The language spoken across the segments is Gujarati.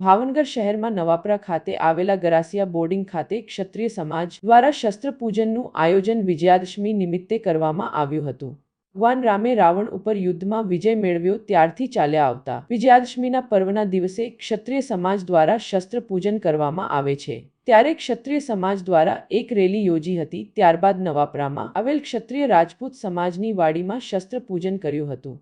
ભાવનગર શહેરમાં નવાપરા ખાતે આવેલા ગરાસિયા બોર્ડિંગ ખાતે ક્ષત્રિય સમાજ દ્વારા શસ્ત્ર પૂજનનું આયોજન વિજયાદશમી નિમિત્તે કરવામાં આવ્યું હતું. ભગવાન રામે રાવણ ઉપર યુદ્ધમાં વિજય મેળવ્યો ત્યારથી ચાલ્યા આવતા. વિજયાદશમીના પર્વના દિવસે ક્ષત્રિય સમાજ દ્વારા શસ્ત્ર પૂજન કરવામાં આવે છે. ત્યારે ક્ષત્રિય સમાજ દ્વારા એક રેલી યોજી હતી. ત્યારબાદ નવાપરામાં આવેલ ક્ષત્રિય રાજપૂત સમાજની વાડીમાં શસ્ત્ર પૂજન કર્યું હતું.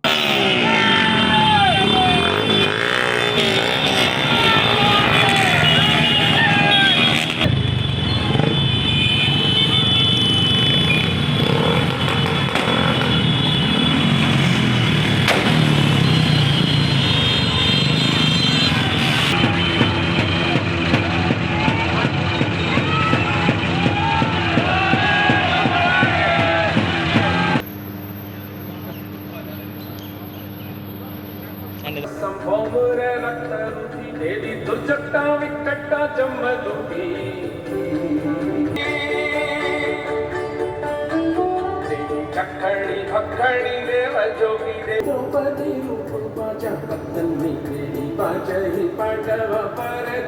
ਓਵਰੇ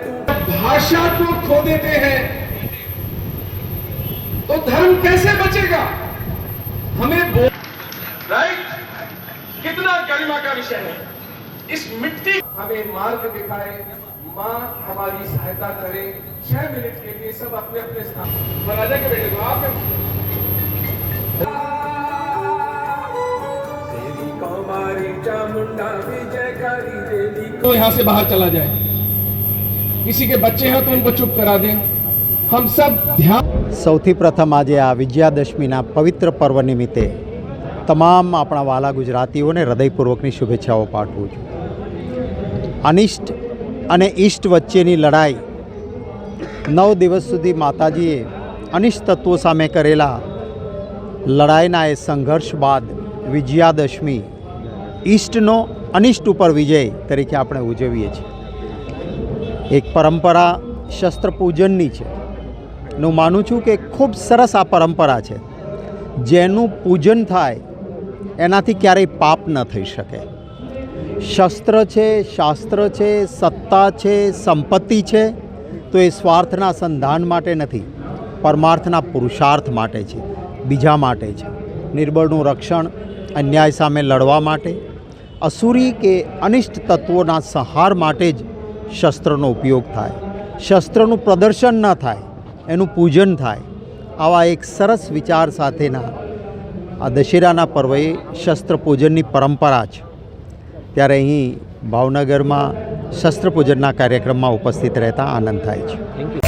तू। भाषा को खो देते हैं। तो धर्म कैसे बचेगा? हमें बोल राइट? कितना गरिमा का विषय है। इस मिट्टी हमें मार्ग दिखाए माँ हमारी सहायता करे छह मिनट के लिए सब अपने अपने स्थान महाराजा के बेटे को आप देवी कौमारी चामुंडा विजयकारी देवी तो यहाँ से बाहर चला जाए किसी के बच्चे हैं तो उनको चुप करा दें हम सब ध्यान સૌથી પ્રથમ આજે આ વિજયાદશમીના પવિત્ર પર્વ નિમિત્તે તમામ આપણા વાલા ગુજરાતીઓને હૃદયપૂર્વકની શુભેચ્છાઓ પાઠવું છું અનિષ્ટ અને ઈષ્ટ વચ્ચેની લડાઈ. નવ દિવસ સુધી માતાજીએ અનિષ્ટ તત્વો સામે કરેલા લડાઈના એ સંઘર્ષ બાદ વિજયાદશમી ઈષ્ટનો અનિષ્ટ ઉપર વિજય તરીકે આપણે ઉજવીએ છીએ. એક પરંપરા શસ્ત્ર પૂજનની છે. હું માનું છું કે ખૂબ સરસ આ પરંપરા છે. જેનું પૂજન થાય એનાથી ક્યારેય પાપ ન થઈ શકે. શસ્ત્ર છે, શાસ્ત્ર છે, સત્તા છે, સંપત્તિ છે, તો એ સ્વાર્થના સંધાન માટે નથી. પરમાર્થના પુરુષાર્થ માટે છે, બીજા માટે છે. નિર્બળનું રક્ષણ, અન્યાય સામે લડવા માટે, અસુરી કે અનિષ્ટ તત્વોના સંહાર માટે જ શસ્ત્રનો ઉપયોગ થાય. શસ્ત્રનું પ્રદર્શન ન થાય, એનું પૂજન થાય. આવા એક સરસ વિચાર સાથેના આ દશેરાના પર્વે શસ્ત્ર પૂજનની પરંપરા છે. ત્યારે અહીં ભાવનગરમાં શસ્ત્ર પૂજનના કાર્યક્રમમાં ઉપસ્થિત રહેતા આનંદ થાય છે.